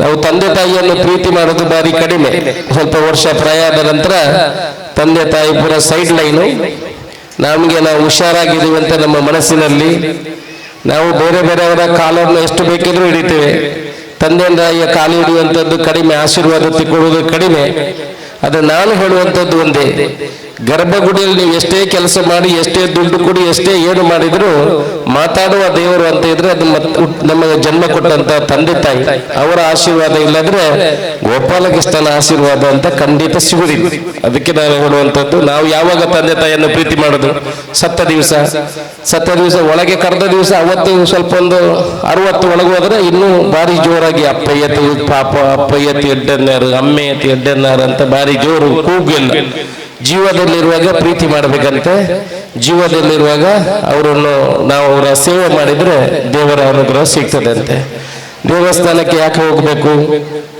ನಾವು ತಂದೆ ತಾಯಿಯನ್ನು ಪ್ರೀತಿ ಮಾಡೋದು ಬಾರಿ ಕಡಿಮೆ. ಸ್ವಲ್ಪ ವರ್ಷ ಪ್ರಯಾದ ನಂತರ ತಂದೆ ತಾಯಿ ಪೂರ ಸೈಡ್ ಲೈನು ನಮಗೆ ನಾವು ಹುಷಾರಾಗಿದ್ದೀವಿ ಅಂತ ನಮ್ಮ ಮನಸ್ಸಿನಲ್ಲಿ. ನಾವು ಬೇರೆ ಬೇರೆಯವರ ಕಾಲನ್ನು ಎಷ್ಟು ಬೇಕಿದ್ರೂ ಹಿಡಿತೇವೆ. ತಂದೆ ತಾಯಿಯ ಕಾಲು ಹಿಡಿಯುವಂಥದ್ದು ಕಡಿಮೆ, ಆಶೀರ್ವಾದ ತಿಕ್ಕೊಳ್ಳುವುದು ಕಡಿಮೆ. ಅದು ನಾನು ಹೇಳುವಂಥದ್ದು ಒಂದೇ. ಗರ್ಭಗುಡಿಯಲ್ಲಿ ನೀವು ಎಷ್ಟೇ ಕೆಲಸ ಮಾಡಿ, ಎಷ್ಟೇ ದುಡ್ಡು ಕೊಡಿ, ಎಷ್ಟೇ ಏನು ಮಾಡಿದ್ರು ಮಾತಾಡುವ ದೇವರು ಅಂತ ಇದ್ರೆ ಅದು ನಮಗೆ ಜನ್ಮ ಕೊಟ್ಟಂತ ತಂದೆ ತಾಯಿ. ಅವರ ಆಶೀರ್ವಾದ ಇಲ್ಲದ್ರೆ ಗೋಪಾಲಕೃಷ್ಣನ ಆಶೀರ್ವಾದ ಅಂತ ಖಂಡಿತ ಸಿಗುದಿಲ್ಲ ಅದಕ್ಕೆ ನಾನು ಹೇಳುವಂತದ್ದು ನಾವು ಯಾವಾಗ ತಂದೆ ತಾಯಿಯನ್ನು ಪ್ರೀತಿ ಮಾಡೋದು? ಸತ್ತ ದಿವಸ. ಸತ್ತ ದಿವಸ ಒಳಗೆ ಕರೆದ ದಿವಸ ಅವತ್ತು ಸ್ವಲ್ಪ ಒಂದು ಅರವತ್ತು ಒಳಗೆ ಹೋದ್ರೆ ಇನ್ನೂ ಭಾರಿ ಜೋರಾಗಿ ಅಪ್ಪಯ್ಯತಿ ಪಾಪ ಅಪ್ಪಯ್ಯತಿ ಎಡ್ಡನ್ನಾರು ಅಮ್ಮೆಯತಿ ಎಡ್ಡನ್ನಾರು ಅಂತ ಭಾರಿ ಜೋರು ಕೂಗಿಲ್ಲ ಜೀವದಲ್ಲಿರುವಾಗ ಪ್ರೀತಿ ಮಾಡಬೇಕಂತೆ. ಜೀವದಲ್ಲಿರುವಾಗ ಅವರನ್ನು ನಾವು ಅವರ ಸೇವೆ ಮಾಡಿದ್ರೆ ದೇವರ ಅನುಗ್ರಹ ಅಂತೆ ದೇವಸ್ಥಾನಕ್ಕೆ ಯಾಕೆ ಹೋಗಬೇಕು?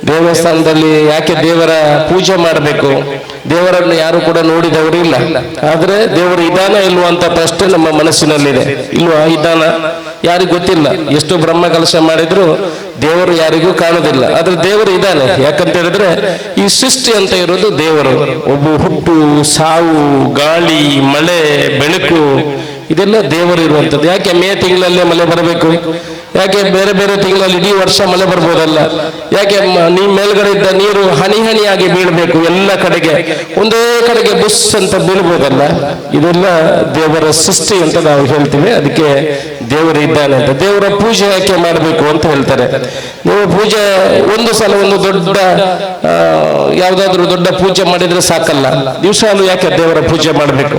ದೇವಸ್ಥಾನದಲ್ಲಿ ಯಾಕೆ ದೇವರ ಪೂಜೆ ಮಾಡಬೇಕು? ದೇವರನ್ನು ಯಾರು ಕೂಡ ನೋಡಿದವರು ಇಲ್ಲ. ಆದರೆ ದೇವರು ಇದಾನ ಇಲ್ವಾ ಅಂತ ಪ್ರಶ್ನೆ ನಮ್ಮ ಮನಸ್ಸಿನಲ್ಲಿದೆ. ಇಲ್ವಾ ಇದಾನ? ಯಾರಿಗೂ ಗೊತ್ತಿಲ್ಲ. ಎಷ್ಟು ಬ್ರಹ್ಮ ಕಲಶ ಮಾಡಿದ್ರು ದೇವರು ಯಾರಿಗೂ ಕಾಣುದಿಲ್ಲ. ಆದ್ರೆ ದೇವರು ಇದ್ದಾನೆ. ಯಾಕಂತ ಹೇಳಿದ್ರೆ ಈ ಸೃಷ್ಟಿ ಅಂತ ಇರೋದು ದೇವರು. ಒಬ್ಬ ಹುಟ್ಟು, ಸಾವು, ಗಾಳಿ, ಮಳೆ, ಬೆಳಕು, ಇದೆಲ್ಲ ದೇವರು ಇರುವಂತದ್ದು ಯಾಕೆ ಮೇ ತಿಂಗಳಲ್ಲೇ ಮಳೆ ಬರಬೇಕು? ಯಾಕೆ ಬೇರೆ ಬೇರೆ ತಿಂಗಳಲ್ಲಿ ಇಡೀ ವರ್ಷ ಮಳೆ ಬರ್ಬೋದಲ್ಲ? ಯಾಕೆ ನೀ ಮೇಲ್ಗಡೆ ಇದ್ದ ನೀರು ಹನಿ ಹನಿಯಾಗಿ ಬೀಳಬೇಕು ಎಲ್ಲ ಕಡೆಗೆ? ಒಂದೇ ಕಡೆಗೆ ಬುಸ್ ಅಂತ ಬೀಳ್ಬೋದಲ್ಲ? ಇದೆಲ್ಲ ದೇವರ ಸೃಷ್ಟಿ ಅಂತ ನಾವು ಹೇಳ್ತೀವಿ. ಅದಕ್ಕೆ ದೇವರು ಇದ್ದಾನೆ ಅಂತ. ದೇವರ ಪೂಜೆ ಯಾಕೆ ಮಾಡಬೇಕು ಅಂತ ಹೇಳ್ತಾರೆ. ನೀವು ಪೂಜೆ ಒಂದು ಸಲ ಒಂದು ದೊಡ್ಡ ಯಾವ್ದಾದ್ರು ದೊಡ್ಡ ಪೂಜೆ ಮಾಡಿದ್ರೆ ಸಾಕಲ್ಲ. ದಿವಸಾಲು ಯಾಕೆ ದೇವರ ಪೂಜೆ ಮಾಡಬೇಕು?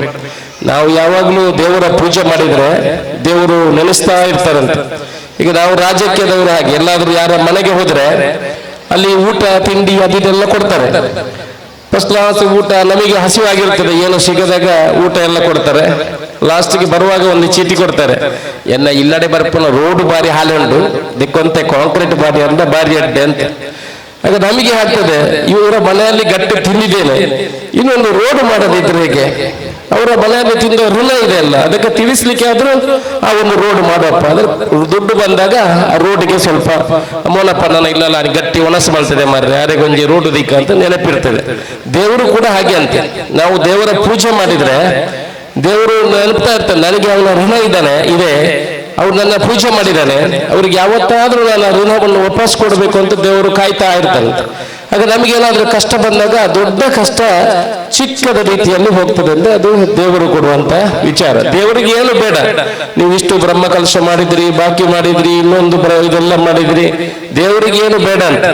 ನಾವು ಯಾವಾಗಲೂ ದೇವರ ಪೂಜೆ ಮಾಡಿದ್ರೆ ದೇವರು ನೆನೆಸ್ತಾ ಇರ್ತಾರಂತೆ. ಈಗ ನಾವು ರಾಜ್ಯಕ್ಕೆದವರು ಹಾಗೆ, ಎಲ್ಲಾದ್ರೂ ಯಾರ ಮನೆಗೆ ಹೋದ್ರೆ ಅಲ್ಲಿ ಊಟ, ತಿಂಡಿ ಇದೆಲ್ಲ ಕೊಡ್ತಾರೆ. ಫಸ್ಟ್ ಕ್ಲಾಸ್ ಊಟ ನಮಗೆ ಹಸಿವಾಗಿರ್ತದೆ, ಏನು ಸಿಗದಾಗ ಊಟ ಎಲ್ಲ ಕೊಡ್ತಾರೆ. ಲಾಸ್ಟ್ಗೆ ಬರುವಾಗ ಒಂದು ಚೀಟಿ ಕೊಡ್ತಾರೆ. ಎನ್ನ ಇಲ್ಲಡೆ ಬರ್ಪನ ರೋಡ್ ಬಾರಿ ಹಾಲುಂಡು, ದಿಕ್ಕಂತೆ ಕಾಂಕ್ರೀಟ್ ಬಾರಿ ಅಂತ ಬಾರಿ ಅಡ್ಡೆ ಅಂತ. ಆಗ ನಮಗೆ ಆಗ್ತದೆ, ಇವರ ಮನೆಯಲ್ಲಿ ಗಟ್ಟಿ ತಿಂದಿದ್ದೇನೆ. ಇನ್ನೊಂದು ರೋಡ್ ಮಾಡೋದಿದ್ರೆ ಹೇಗೆ? ಅವರ ಮನೆಯಲ್ಲಿ ತಿಂದ ಋಣ ಇದೆ ಅಲ್ಲ, ಅದಕ್ಕೆ ತಿಳಿಸ್ಲಿಕ್ಕೆ ಆದ್ರೂ ಆ ಒಂದು ರೋಡ್ ಮಾಡಪ್ಪ ಅಂದ್ರೆ ದುಡ್ಡು ಬಂದಾಗ ಆ ರೋಡ್ಗೆ ಸ್ವಲ್ಪ ಮೋನಪ್ಪ ನನ್ನ ಇಲ್ಲ ನಾನು ಗಟ್ಟಿ ಒಣಸು ಮಾಡ್ತದೆ ಮಾರ್ರೆ ಯಾರಿಗೊಂಜಿ ರೋಡ್ ದಿಕ್ಕ ಅಂತ ನೆನಪಿರ್ತದೆ. ದೇವರು ಕೂಡ ಹಾಗೆ ಅಂತೆ. ನಾವು ದೇವರ ಪೂಜೆ ಮಾಡಿದ್ರೆ ದೇವರು ನೆನಪ್ತಾ ಇರ್ತಾನೆ ನನಗೆ ಅವನ ಋಣ ಇದ್ದಾನೆ, ಇದೆ. ಅವ್ರು ನನ್ನ ಪೂಜೆ ಮಾಡಿದ್ದಾನೆ. ಅವ್ರಿಗೆ ಯಾವತ್ತಾದ್ರೂ ನನ್ನ ಋಣವನ್ನು ವಾಪಸ್ ಕೊಡಬೇಕು ಅಂತ ದೇವರು ಕಾಯ್ತಾ ಇರ್ತಾನೆ ಆಗ ನಮಗೇನಾದರೂ ಕಷ್ಟ ಬಂದಾಗ ದೊಡ್ಡ ಕಷ್ಟ ಚಿಕ್ಕದ ರೀತಿಯಲ್ಲಿ ಹೋಗ್ತದೆ ಅಂದ್ರೆ ಅದು ದೇವರು ಕೊಡುವಂತ ವಿಚಾರ. ದೇವರಿಗೆ ಏನು ಬೇಡ. ನೀವು ಇಷ್ಟು ಬ್ರಹ್ಮ ಕಲಶ ಮಾಡಿದ್ರಿ, ಬಾಕಿ ಮಾಡಿದ್ರಿ, ಇನ್ನೊಂದು ಇದೆಲ್ಲ ಮಾಡಿದ್ರಿ. ದೇವರಿಗೆ ಏನು ಬೇಡ ಅಂತ.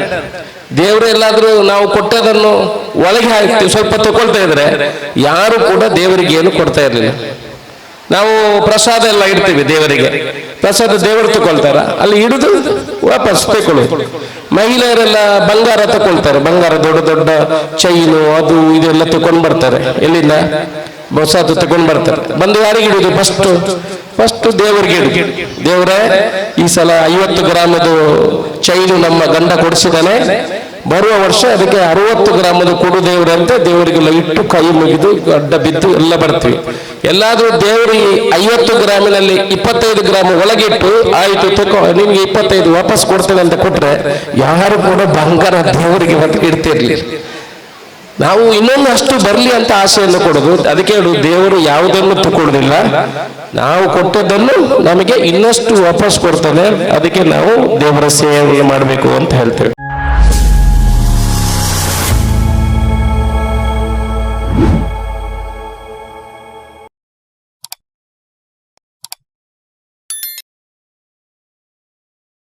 ದೇವರು ಎಲ್ಲಾದ್ರೂ ನಾವು ಕೊಟ್ಟದನ್ನು ಒಳಗೆ ಹಾಕ್ತೀವಿ, ಸ್ವಲ್ಪ ತಗೊಳ್ತಾ ಇದ್ರೆ ಯಾರು ಕೂಡ ದೇವರಿಗೆ ಏನು ಕೊಡ್ತಾ ಇರಲಿಲ್ಲ. ನಾವು ಪ್ರಸಾದ ಎಲ್ಲ ಇಡ್ತೀವಿ ದೇವರಿಗೆ. ಪ್ರಸಾದ ದೇವರು ತಗೊಳ್ತಾರ. ಅಲ್ಲಿ ಹಿಡಿದು ವಾಪಸ್ ತಗೊಳ್ಳಿ. ಮಹಿಳೆಯರೆಲ್ಲ ಬಂಗಾರ ತಗೊಳ್ತಾರೆ. ಬಂಗಾರ ದೊಡ್ಡ ದೊಡ್ಡ ಚೈನು ಅದು, ಇದೆಲ್ಲ ತಗೊಂಡ್ ಬರ್ತಾರೆ. ಎಲ್ಲಿಂದ? ಹೊಸದು ತಗೊಂಡ್ ಬರ್ತಾರೆ. ಬಂದು ಯಾರಿಗೆ ಇಡುದು ಫಸ್ಟ್ ಫಸ್ಟ್ ದೇವರಿಗೆ ಇಡುದು ದೇವರೇ, ಈ ಸಲ ಐವತ್ತು ಗ್ರಾಮದ ಚೈನು ನಮ್ಮ ಗಂಡ ಕೊಡಿಸಿದಾನೆ ಬರುವ ವರ್ಷ ಅದಕ್ಕೆ ಅರವತ್ತು ಗ್ರಾಮದ ಕೊಡು ದೇವರಂತೆ ದೇವರಿಗೆಲ್ಲ ಇಟ್ಟು ಕೈ ಮುಗಿದು ಅಡ್ಡ ಬಿದ್ದು ಎಲ್ಲ ಬರ್ತೀವಿ. ಎಲ್ಲಾದ್ರೂ ದೇವರಿಗೆ ಐವತ್ತು ಗ್ರಾಮಿನಲ್ಲಿ ಇಪ್ಪತ್ತೈದು ಗ್ರಾಮ ಒಳಗಿಟ್ಟು ಆಯಿತು ತಕೋ, ನಿಮ್ಗೆ ಇಪ್ಪತ್ತೈದು ವಾಪಸ್ ಕೊಡ್ತೇನೆ ಅಂತ ಕೊಟ್ರೆ ಯಾರು ಕೂಡ ಬಂಗಾರ ದೇವರಿಗೆ ಇಡ್ತಿರ್ಲಿ. ನಾವು ಇನ್ನೊಂದು ಅಷ್ಟು ಬರಲಿ ಅಂತ ಆಸೆಯನ್ನು ಕೊಡೋದು. ಅದಕ್ಕೆ ದೇವರು ಯಾವುದನ್ನು ತಗೊಳ್ಳೋದಿಲ್ಲ ನಾವು ಕೊಟ್ಟದನ್ನು ನಮಗೆ ಇನ್ನಷ್ಟು ವಾಪಸ್ ಕೊಡ್ತಾನೆ. ಅದಕ್ಕೆ ನಾವು ದೇವರ ಸೇವೆಯನ್ನು ಮಾಡಬೇಕು ಅಂತ ಹೇಳ್ತೇವೆ.